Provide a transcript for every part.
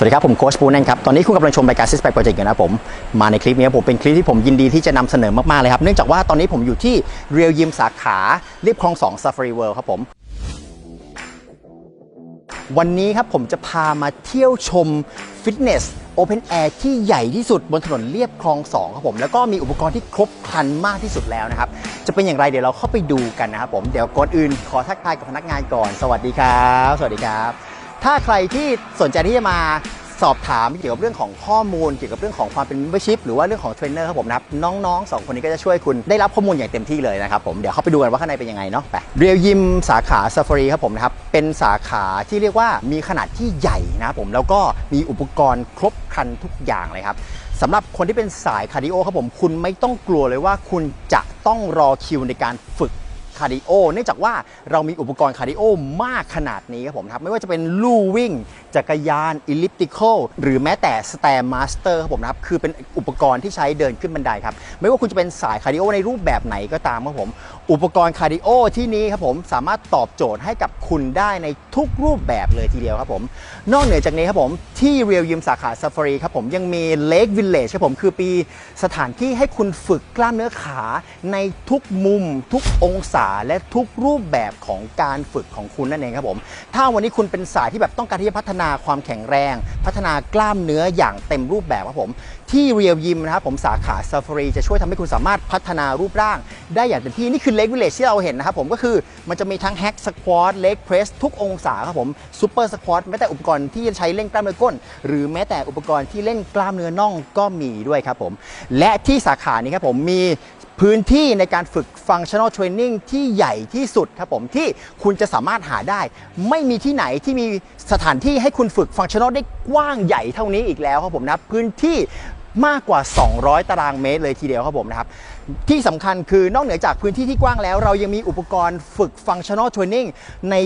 สวัสดีครับ ผมโค้ชปูนั่นครับ ตอนนี้คุณกำลังชมรายการ Six Pack Project อยู่นะผม มาในคลิปนี้ผมเป็นคลิปที่ผมยินดีที่จะนำเสนอมาก ๆ เลยครับ เนื่องจากว่าตอนนี้ผมอยู่ที่เรียวยิมสาขาเรียบคลอง2 Safari World ครับผม วันนี้ครับผมจะพามาเที่ยวชมฟิตเนสโอเพนแอร์ที่ใหญ่ที่สุดบนถนนเรียบคลอง2ครับผม แล้วก็มีอุปกรณ์ที่ครบครันมากที่สุดแล้วนะครับ จะเป็นอย่างไรเดี๋ยวเราเข้าไปดูกันนะครับผม เดี๋ยวก่อนอื่นขอทักทายกับพนักงานก่อน สวัสดีครับ สวัสดีครับ ถ้าใครที่สนใจที่จะมาสอบถามเกี่ยวกับเรื่องของข้อมูลเกี่ยวกับเรื่องของความเป็น membership หรือว่าเรื่องของเทรนเนอร์ครับผมนะครับน้องๆสองคนนี้ก็จะช่วยคุณได้รับข้อมูลอย่างเต็มที่เลยนะครับผมเดี๋ยวเข้าไปดูกันว่าข้างในเป็นยังไงเนาะไปเรียวยิมสาขา Safari ครับผมนะครับเป็นสาขาที่เรียกว่ามีขนาดที่ใหญ่นะครับผมแล้วก็มีอุปกรณ์ครบครันทุกอย่างเลยครับสำหรับคนที่เป็นสายคาร์ดิโอครับผมคุณไม่ต้องกลัวเลยว่าคุณจะต้องรอคิวในการฝึก คาร์ดิโอเนื่องจากว่าเรามีอุปกรณ์คาร์ดิโอมากขนาดนี้ครับผมครับไม่ว่าจะเป็นลู่วิ่ง จักรยานอิลิปติคอลหรือแม้แต่สแตมมาสเตอร์ครับผมนะครับคือเป็นอุปกรณ์ที่ใช้เดินขึ้นบันไดครับไม่ว่าคุณจะเป็นสายคาร์ดิโอในรูปแบบไหนก็ตามครับผม อุปกรณ์คาร์ดิโอที่นี้ครับผมสามารถตอบโจทย์ให้กับคุณได้ในทุกรูปแบบเลยทีเดียวครับผม นอกเหนือจากนี้ครับผมที่เรียลยิมสาขา Safari ครับผมยังมี Lake Village ครับผมคือปีสถานที่ให้คุณฝึกกล้ามเนื้อขาในทุกมุม ทุกองศาและทุกรูปแบบของการฝึกของคุณนั่นเองครับผม ถ้าวันนี้คุณเป็นสายที่แบบต้องการที่จะพัฒนาความแข็งแรง พัฒนากล้ามเนื้ออย่างเต็มรูปแบบครับผม ที่เรียลยิมนะครับผมสาขา Safari จะช่วยทำให้คุณสามารถพัฒนารูปร่าง ได้อย่างเต็มที่นี่คือ Leg Village ที่เราเห็นนะครับผมก็คือมันจะมีทั้ง Hack Squat Leg Press ทุกองศาครับผม Super Squat แม้แต่อุปกรณ์ที่จะใช้เล่นกล้ามเนื้อก้น หรือแม้แต่อุปกรณ์ที่เล่นกล้ามเนื้อน่องก็มีด้วยครับผมและที่สาขานี้ครับผมมีพื้นที่ในการฝึก Functional Training ที่ใหญ่ที่สุดครับผมที่คุณจะสามารถหาได้ ไม่มีที่ไหนที่มีสถานที่ให้คุณฝึก Functional ได้กว้างใหญ่เท่านี้อีกแล้วครับผมนะพื้นที่ มากกว่า 200 ตารางเมตรเลยทีเดียวครับผมนะครับ ที่สำคัญคือนอกเหนือจากพื้นที่ที่กว้างแล้ว เรายังมีอุปกรณ์ฝึก functional training ใน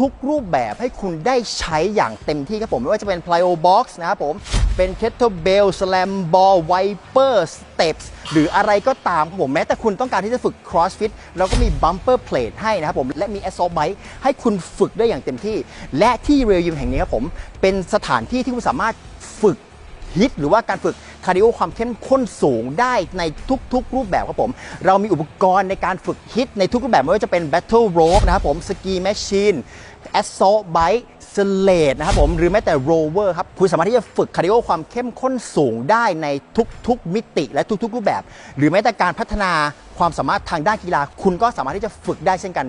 ทุกๆ รูปแบบให้คุณได้ใช้อย่างเต็มที่ครับผม ไม่ว่าจะเป็น plyo box นะครับผม เป็น kettlebell slam ball wiper steps หรืออะไรก็ตามครับผม แม้แต่คุณต้องการที่จะฝึก crossfit เราก็มี bumper plate ให้นะครับผม และมี assault bike ให้คุณฝึกได้อย่างเต็มที่ และที่เรียลยิมแห่งนี้ครับผมเป็นสถานที่ที่คุณสามารถ ฮิตหรือว่าการฝึกคาร์ดิโอความเข้มข้นสูงได้ในทุก ๆ รูปแบบครับผม เรามีอุปกรณ์ในการฝึกฮิตในทุกรูปแบบไม่ว่าจะเป็น Battle Rope นะครับผมสกีแมชชีน Assault Bike สเลดนะครับผมหรือแม้แต่โรเวอร์ครับคุณสามารถที่จะฝึกคาร์ดิโอความเข้มข้นสูงได้ในทุกๆมิติและทุก ๆ รูปแบบ หรือแม้แต่การพัฒนาความสามารถทางด้านกีฬา คุณก็สามารถที่จะฝึกได้เช่นกัน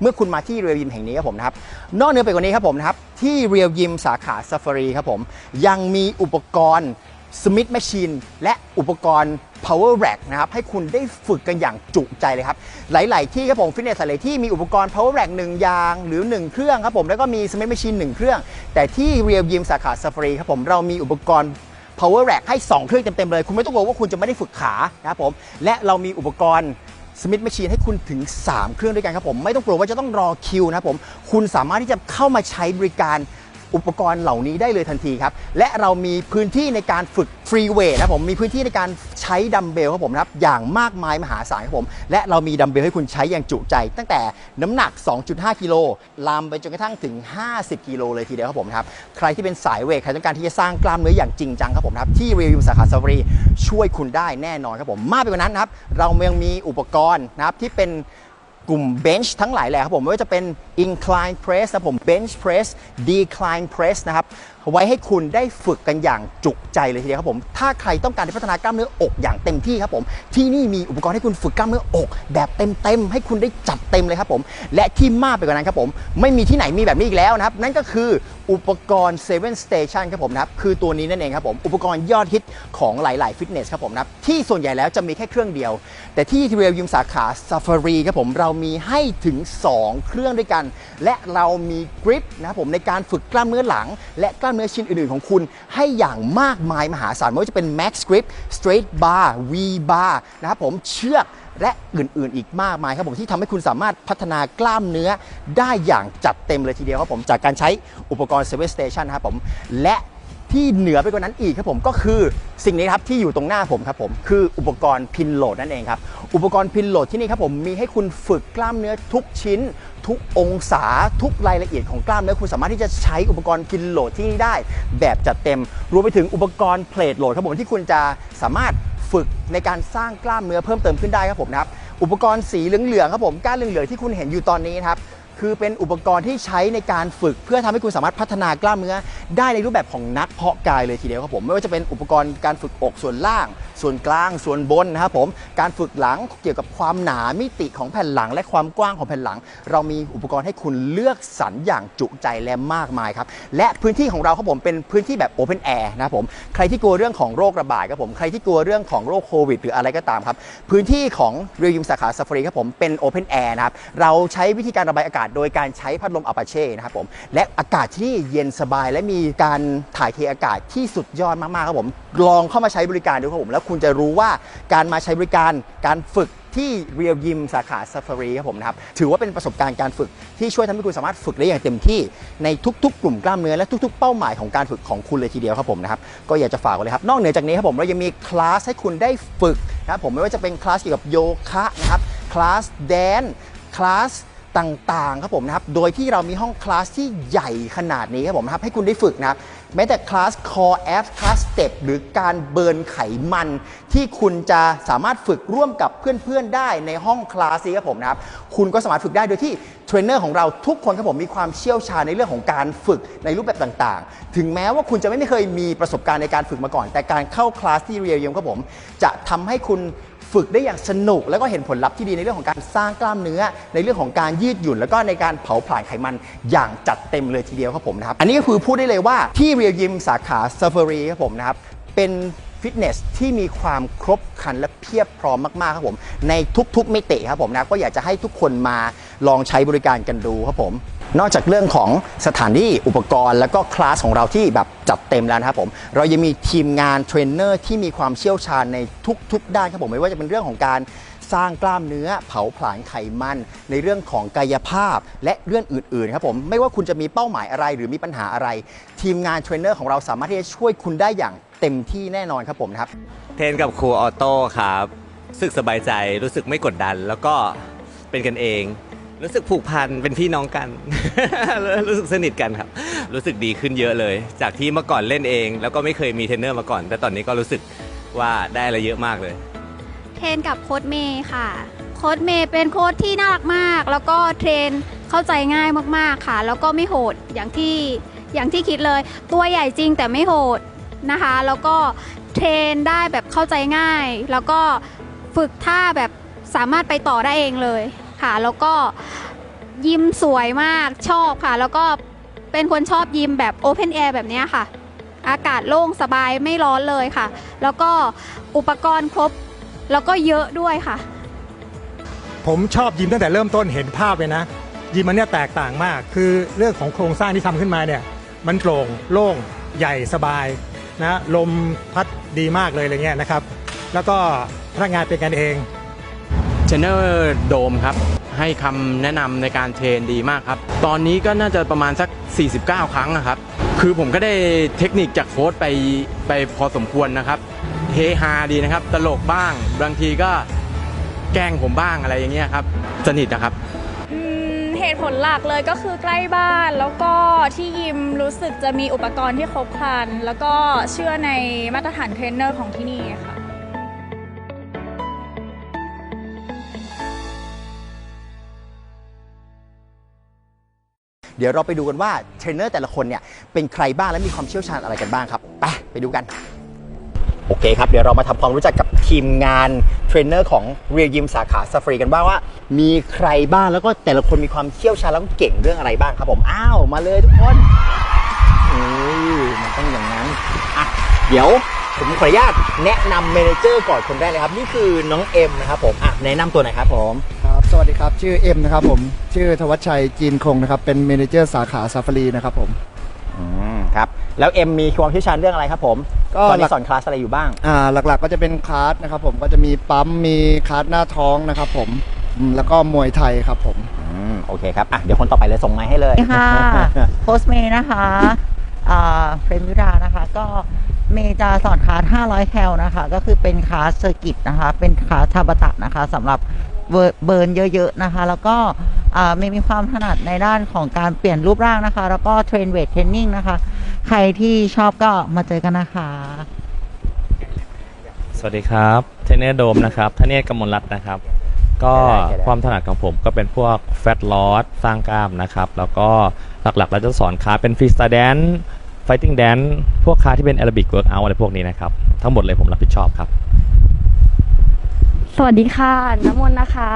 เมื่อคุณมาที่เรียลยิมแห่งนี้ครับผมนะครับนอกเหนือไปกว่านี้ครับผมนะครับที่เรียลยิมสาขา Safari ครับผมยังมีอุปกรณ์ Smith Machine และอุปกรณ์ Power Rack นะครับให้คุณได้ฝึกกันอย่างจุใจเลยครับ หลาย ๆ ที่ครับผมฟิตเนสหลายที่มีอุปกรณ์ Power Rack 1อย่าง หรือ 1 เครื่องครับผมแล้วก็มี Smith Machine 1เครื่อง แต่ที่เรียลยิมสาขา Safari ครับผมเรามีอุปกรณ์ Power Rack ให้ 2 เครื่องเต็ม ๆ เลย คุณไม่ต้องกลัวว่าคุณจะไม่ได้ฝึกขานะครับผมและเรามีอุปกรณ์ สมิธแมชชีนให้คุณถึง 3 เครื่องด้วยกันครับผม ไม่ต้องกลัวว่าจะต้องรอคิวนะครับผม คุณสามารถที่จะเข้ามาใช้บริการ อุปกรณ์เหล่านี้ได้เลยทันทีครับ และเรามีพื้นที่ในการฝึกฟรีเวทนะครับผมมีพื้นที่ในการใช้ดัมเบลครับผมนะครับอย่างมากมายมหาศาลครับผม และเรามีดัมเบลให้คุณใช้อย่างจุใจ ตั้งแต่น้ำหนัก 2.5 กิโลลามไปจนกระทั่งถึง 50 กิโลเลยทีเดียวครับผมนะครับใครที่เป็นสายเวทใครต้องการที่จะสร้างกล้ามเนื้ออย่างจริงจังครับผมนะครับที่รีวิวสาขาซาฟารีช่วยคุณได้แน่นอนครับผมมากไปกว่านั้นครับเรายังมีอุปกรณ์นะครับที่เป็น กลุ่มเบนช์ทั้งหลายแหละครับผมไม่ว่าจะเป็น incline press นะผม bench press decline press นะครับไว้ให้คุณได้ฝึกกันอย่างจุใจเลยทีเดียวครับผม ถ้าใครต้องการที่พัฒนากล้ามเนื้ออกอย่างเต็มที่ครับผม ที่นี่มีอุปกรณ์ให้คุณฝึกกล้ามเนื้ออก แบบเต็มๆให้คุณได้จัดเต็มเลยครับผม และที่มากไปกว่านั้นครับผม ไม่มีที่ไหนมีแบบนี้อีกแล้วนะครับ นั่นก็คืออุปกรณ์7 Station ครับผมนะครับ คือตัวนี้นั่นเองครับผม อุปกรณ์ยอดฮิตของหลาย ๆ ฟิตเนสครับผมนะครับ ที่ส่วนใหญ่แล้วจะมีแค่เครื่องเดียว แต่ที่เรียลยิมสาขา Safari ครับผม เรามีให้ถึง 2 เครื่องด้วยกัน และเรามีกริปนะครับผมในการฝึกกล้ามเนื้อหลัง และกล้ามเนื้อชิ้นอื่นๆของคุณให้อย่างมากมายมหาศาลไม่ว่าจะเป็น Max Grip Straight Bar V Bar นะครับผมเชือกและอื่นๆ อีกมากมายครับผมที่ทำให้คุณสามารถพัฒนากล้ามเนื้อได้อย่างจัดเต็มเลยทีเดียวครับผมจากการใช้อุปกรณ์ Seven Station นะครับผมและที่เหนือไปกว่านั้นอีกครับผมก็คือสิ่งนี้ครับที่อยู่ตรงหน้าผมครับผมคืออุปกรณ์พินโหลดนั่นเองครับอุปกรณ์พินโหลดที่นี่ครับผมมีให้คุณฝึกกล้ามเนื้อทุกชิ้น ทุกองศาทุกรายละเอียดของกล้ามเนื้อคุณสามารถที่จะใช้อุปกรณ์กินโหลดที่นี่ได้ แบบจัดเต็ม รวมไปถึงอุปกรณ์เพลทโหลดครับผมที่คุณจะสามารถฝึกในการสร้างกล้ามเนื้อเพิ่มเติมขึ้นได้ครับผมนะครับอุปกรณ์สีเหลืองๆครับผมก้านเหลืองๆที่คุณเห็นอยู่ตอนนี้ครับ คือเป็นอุปกรณ์ที่ใช้ในการฝึก เพื่อทำให้คุณสามารถพัฒนากล้ามเนื้อ ได้ในรูปแบบของนักเพาะกายเลยทีเดียวครับผมไม่ว่าจะเป็นอุปกรณ์การฝึกอกส่วนล่าง ส่วนกลาง ส่วนบนนะครับผมการฝึกหลังเกี่ยวกับความหนามิติของแผ่นหลัง และความกว้างของแผ่นหลัง เรามีอุปกรณ์ให้คุณเลือกสรรอย่างจุใจและมากมายครับและพื้นที่ของเราครับผมเป็นพื้นที่แบบโอเพนแอร์นะครับผมใครที่กลัวเรื่องของโรคระบาดครับผมใครที่กลัวเรื่องของโรคโควิดหรืออะไรก็ตามครับพื้นที่ของเรียยิมสาขาซาฟารีครับผมเป็นโอเพนแอร์นะครับเราใช้วิธีการระบายอากาศโดยการใช้พัดลมอาปาเช่นะครับผมและอากาศที่นี่เย็นสบาย และมีการถ่ายเทอากาศที่สุดยอดมากๆครับผมลองเข้ามาใช้บริการดูครับผมแล้วคุณจะรู้ว่าการมาใช้บริการการฝึกที่เรียลยิมสาขาซาฟารีครับผมนะครับถือว่าเป็นประสบการณ์การฝึกที่ช่วยทำให้คุณสามารถฝึกได้อย่างเต็มที่ในทุกๆ กลุ่มกล้ามเนื้อและทุกๆ เป้าหมายของการฝึกของคุณเลยทีเดียวครับผมนะครับก็อยากจะฝากไว้เลยครับนอกเหนือจากนี้ครับผมเรายังมีคลาสให้คุณได้ฝึกนะครับผมไม่ว่าจะเป็นคลาสเกี่ยวกับโยคะนะครับคลาสแดนคลาส ต่างๆครับผมนะครับ โดยที่เรามีห้องคลาสที่ใหญ่ขนาดนี้ครับผมนะครับ ให้คุณได้ฝึกนะครับ แม้แต่คลาส core abs คลาส step หรือการเบิร์นไขมัน ที่คุณจะสามารถฝึกร่วมกับเพื่อนๆได้ในห้องคลาสนี้ครับผมนะครับ คุณก็สามารถฝึกได้โดยที่เทรนเนอร์ของเราทุกคนครับผมมีความเชี่ยวชาญในเรื่องของการฝึกในรูปแบบต่างๆ ถึงแม้ว่าคุณจะไม่เคยมีประสบการณ์ในการฝึกมาก่อน แต่การเข้าคลาสที่เรียลยิมครับผม จะทำให้คุณ ฝึกได้อย่างสนุก แล้วก็เห็นผลลัพธ์ที่ดีในเรื่องของการสร้างกล้ามเนื้อ ในเรื่องของการยืดหยุ่น แล้วก็ในการเผาผลาญไขมันอย่างจัดเต็มเลยทีเดียวครับผมนะครับ อันนี้ก็คือพูดได้เลยว่าที่เรียลยิมสาขาซ a ฟ a รีครับผมนะครับเป็นฟิตเนสที่มีความครบครันและเพียบพร้อมมาก ๆ ครับผม ในทุกๆมิติครับผมนะก็อยากจะให้ทุกคนมาลองใช้บริการกันดูครับผม นอกจากเรื่องของสถานที่อุปกรณ์แล้วก็คลาสของเราที่แบบจัดเต็มแล้วนะครับผมเรายังมีทีมงานเทรนเนอร์ที่มีความเชี่ยวชาญในทุก ๆ ด้านครับผมไม่ว่าจะเป็นเรื่องของการสร้างกล้ามเนื้อเผาผลาญไขมัน ในเรื่องของกายภาพและเรื่องอื่นๆครับผมไม่ว่าคุณจะมีเป้าหมายอะไรหรือมีปัญหาอะไร ทีมงานเทรนเนอร์ของเราสามารถที่จะช่วยคุณได้อย่างเต็มที่แน่นอนครับผมนะครับเทรนกับครูออโต้ครับรู้สึกสบายใจรู้สึกไม่กดดัน แล้วก็เป็นกันเอง รู้สึกผูกพันเป็นพี่น้องกัน รู้สึกสนิทกันครับ รู้สึกดีขึ้นเยอะเลย จากที่เมื่อก่อนเล่นเอง แล้วก็ไม่เคยมีเทรนเนอร์มาก่อน แต่ตอนนี้ก็รู้สึกว่าได้อะไรเยอะมากเลย เทรนกับโค้ดเมย์ค่ะ โค้ดเมย์เป็นโค้ดที่น่ารักมาก แล้วก็เทรนเข้าใจง่ายมากๆค่ะ แล้วก็ไม่โหดอย่างที่อย่างที่คิดเลย ตัวใหญ่จริงแต่ไม่โหดนะคะ แล้วก็เทรนได้แบบเข้าใจง่าย แล้วก็ฝึกท่าแบบสามารถไปต่อได้เองเลย ค่ะ แล้วก็ยิมสวยมากชอบค่ะ แล้วก็เป็นคนชอบยิมแบบโอเพนแอร์แบบนี้ค่ะ อากาศโล่งสบายไม่ร้อนเลยค่ะ แล้วก็อุปกรณ์ครบ แล้วก็เยอะด้วยค่ะ ผมชอบยิมตั้งแต่เริ่มต้นเห็นภาพเลยนะ ยิมมันเนี่ยแตกต่างมาก คือเรื่องของโครงสร้างที่ทำขึ้นมาเนี่ย มันโปร่งโล่งใหญ่สบายนะลมพัดดีมากเลยอะไรเงี้ยนะครับ แล้วก็พนักงานเป็นกันเอง เทรนเนอร์โดมครับ ให้คำแนะนำในการเทรนดีมากครับ ตอนนี้ก็น่าจะประมาณสัก 49 ครั้งนะครับ คือผมก็ได้เทคนิคจากโค้ชไปไปพอสมควรนะครับ เฮฮาดีนะครับ ตลกบ้าง บางทีก็แกล้งผมบ้างอะไรอย่างเงี้ยครับ สนิทนะครับเหตุผลหลักเลยก็คือใกล้บ้านแล้วก็ที่ยิมรู้สึกจะมีอุปกรณ์ที่ครบครัน แล้วก็เชื่อในมาตรฐานเทรนเนอร์ของที่นี่ค่ะ เดี๋ยวเราไปดูกันว่าเทรนเนอร์แต่ละคนเนี่ยเป็นใครบ้างและมีความเชี่ยวชาญอะไรกันบ้างครับไปไปดูกัน โอเคครับ เดี๋ยวเรามาทำความรู้จักกับทีมงานเทรนเนอร์ของเรียยิมสาขาซาฟรีกันบ้างว่า มีใครบ้างแล้วก็แต่ละคนมีความเชี่ยวชาญแล้วก็เก่งเรื่องอะไรบ้างครับผมอ้าวมาเลยทุกคนอุ้ยมันต้องอย่างนั้นอะเดี๋ยวผมขออนุญาตแนะนำเมนเจอร์ก่อนคนแรกเลยครับ นี่คือน้องเอ็มนะครับผมอะแนะนำตัวหน่อยครับผม สวัสดีครับ ชื่อเอ็มนะครับผมชื่อธวัชชัยจีนคงนะครับ เป็นเมเนเจอร์สาขาซาฟารีนะครับผม อืมครับ แล้วเอ็มมีความเชี่ยวชาญเรื่องอะไรครับผมก็ตอนหลันี้ก สอนคลาสอะไรอยู่บ้าง อ่าหลักๆก็จะเป็นคลาสนะครับผมก็จะมีปั๊มมีคลาสหน้าท้องนะครับผมอืมแล้วก็มวยไทยครับผม อืมโอเคครับอะเดี๋ยวคนต่อไปเลยส่งไม้ให้เลย ค่ะโพสเมย์นะคะเฟรมยุดานะคะ ก็เมย์จะสอนคลาส500 แคลนะคะ ก็คือเป็นคลาสเซอร์กิตนะคะ เป็นคลาสทาบตะนะคะสำหรับ เบิร์เบิร์นเยอะๆนะคะ แล้วก็อ่าเมย์มีความถนัดในด้านของการเปลี่ยนรูปร่างนะคะ แล้วก็เทรนเวทเทรนนิ่งนะคะ ใครที่ชอบก็มาเจอกันนะคะ สวัสดีครับเทรนเนอร์โดมนะครับทเนศกมลรัตน์นะครับ ก็ได้ได้ความถนัดของผมก็เป็นพวกแฟตลอสสร้างกล้ามนะครับ แล้วก็หลักๆเราจะสอนคลาสเป็นฟรีสไตล์แดนไฟติ้งแดนพวกคลาสที่เป็นแอโรบิกเวิร์กเอาอะไรพวกนี้นะครับ ทั้งหมดเลยผมรับผิดชอบครับ สวัสดีค่ะน้ำมนต์นะคะ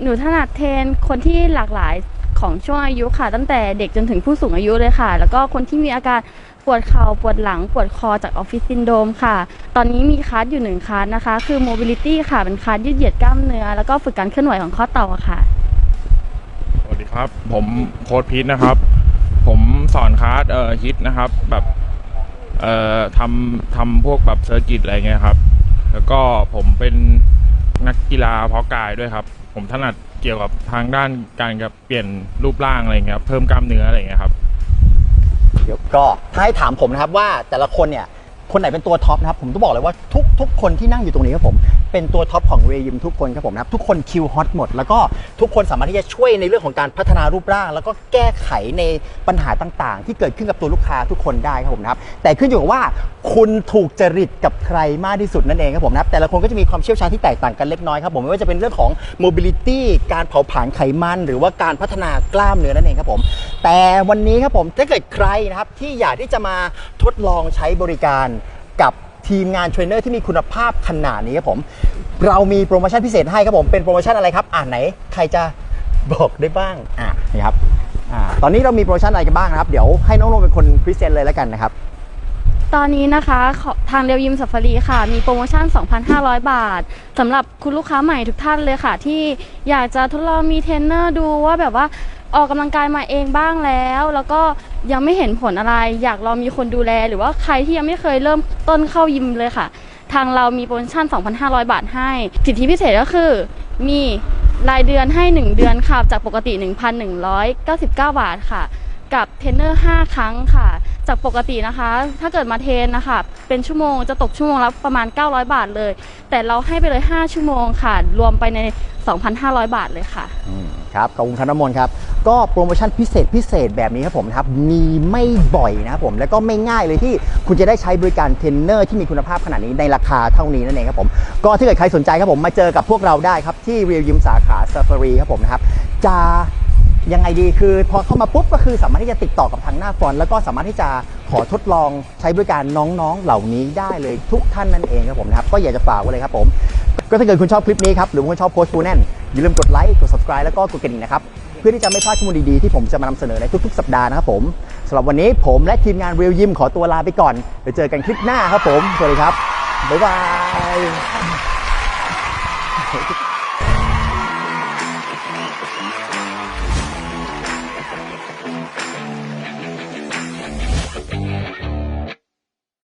หนูถนัดเทรนคนที่หลากหลายของช่วงอายุค่ะ ตั้งแต่เด็กจนถึงผู้สูงอายุเลยค่ะ แล้วก็คนที่มีอาการปวดเข่าปวดหลังปวดคอจากออฟฟิศซินโดมค่ะ ตอนนี้มีคลาสอยู่หนึ่งคลาสนะคะ คือ mobility ค่ะ เป็นคลาสยืดเหยียดกล้ามเนื้อ แล้วก็ฝึกการเคลื่อนไหวของข้อต่อค่ะ สวัสดีครับ ผมโค้ดพีทนะครับ ผมสอนคลาสเอ่อฮิตนะครับ แบบเอ่อทำทำพวกแบบเซอร์กิตอะไรเงี้ยครับ แล้วก็ผมเป็น นักกีฬาเพาะกายด้วยครับ ผมถนัดเกี่ยวกับทางด้านการกับเปลี่ยนรูปร่างอะไรเงี้ยครับเพิ่มกล้ามเนื้ออะไรเงี้ยครับ เดี๋ยวก็ถ้าให้ถามผมนะครับว่าแต่ละคนเนี่ยคนไหนเป็นตัวท็อปนะครับผมต้องบอกเลยว่าทุกทุกคนที่นั่งอยู่ตรงนี้ครับผม เป็นตัวท็อปของเรยิมทุกคนครับผมนะครับทุกคนคิวฮอตหมด แล้วก็ทุกคนสามารถที่จะช่วยในเรื่องของการพัฒนารูปร่าง แล้วก็แก้ไขในปัญหาต่างๆ ที่เกิดขึ้นกับตัวลูกค้าทุกคนได้ครับผมนะครับแต่ขึ้นอยู่กับว่าคุณถูกจริตกับใครมากที่สุดนั่นเองครับผมนะครับแต่ละคนก็จะมีความเชี่ยวชาญที่แตกต่างกันเล็กน้อยครับผมไม่ว่าจะเป็นเรื่องของ mobility การเผาผลาญไขมันหรือว่าการพัฒนากล้ามเนื้อนั่นเองครับผม แต่วันนี้ครับผมถ้าเกิดใครนะครับที่อยากที่จะมาทดลองใช้บริการกับ ทีมงานเทรนเนอร์ที่มีคุณภาพขนาดนี้ครับผม เรามีโปรโมชั่นพิเศษให้ครับผม เป็นโปรโมชั่นอะไรครับอ่านไหน ใครจะบอกได้บ้าง อะนี่ครับอ่าตอนนี้เรามีโปรโมชั่นอะไรกันบ้างนะครับ เดี๋ยวให้น้องนนท์เป็นคนพรีเซนต์เลยแล้วกันนะครับ ตอนนี้นะคะขอทางเรียวยิมสัฟฟารีค่ะ มีโปรโมชั่น 2,500 บาทสำหรับคุณลูกค้าใหม่ทุกท่านเลยค่ะ ที่อยากจะทดลองมีเทรนเนอร์ดูว่าแบบว่า ออกกำลังกายมาเองบ้างแล้ว แล้วก็ยังไม่เห็นผลอะไร อยากลองมีคนดูแล หรือว่าใครที่ยังไม่เคยเริ่มต้นเข้ายิมเลยค่ะ ทางเรามีโปรโมชั่น 2,500 บาทให้ สิทธิพิเศษก็คือมีรายเดือนให้ 1 เดือนค่ะ จากปกติ 1,199 บาทค่ะ กับเทรนเนอร์5 ครั้งค่ะ จากปกตินะคะ ถ้าเกิดมาเทรนนะคะ เป็นชั่วโมงจะตกชั่วโมงละประมาณ 900 บาทเลย แต่เราให้ไปเลย 5 ชั่วโมงค่ะ รวมไปใน 2,500 บาทเลยค่ะอืมครับขอบคุณครับน้ำมนต์ครับ ก็โปรโมชั่นพิเศษพิเศษแบบนี้ครับผมนะครับมีไม่บ่อยนะครับผมแล้วก็ไม่ง่ายเลยที่คุณจะได้ใช้บริการเทรนเนอร์ที่มีคุณภาพขนาดนี้ในราคาเท่านี้นั่นเองครับผมก็ถ้าเกิดใครสนใจครับผมมาเจอกับพวกเราได้ครับที่เรียลยิมสาขาซ a ฟ a รีครับผมนะครับจะ ยังไงดีคือพอเข้ามาปุ๊บก็คือสามารถที่จะติดต่อกับทางหน้าฟอนต์แล้วก็สามารถที่จะขอทดลองใช้บริการน้องๆเหล่านี้ได้เลยทุกท่านนั่นเองครับผมนะครับก็อยากจะฝากไว้เลยครับผมก็ถ้าเกิดคุณชอบคลิปนี้ครับหรือคุณชอบโค้ชฟูแนนอย่าลืมกดไลค์กด subscribe แล้วก็กดกระดิ่งนะครับเพื่อที่จะไม่พลาดข้อมูลดีๆที่ผมจะมานำเสนอในทุกๆ สัปดาห์นะครับผมสำหรับวันนี้ผมและทีมงาน Real Gym ขอตัวลาไปก่อนเดี๋ยวเจอกันคลิปหน้าครับผมสวัสดีครับบ๊ายบาย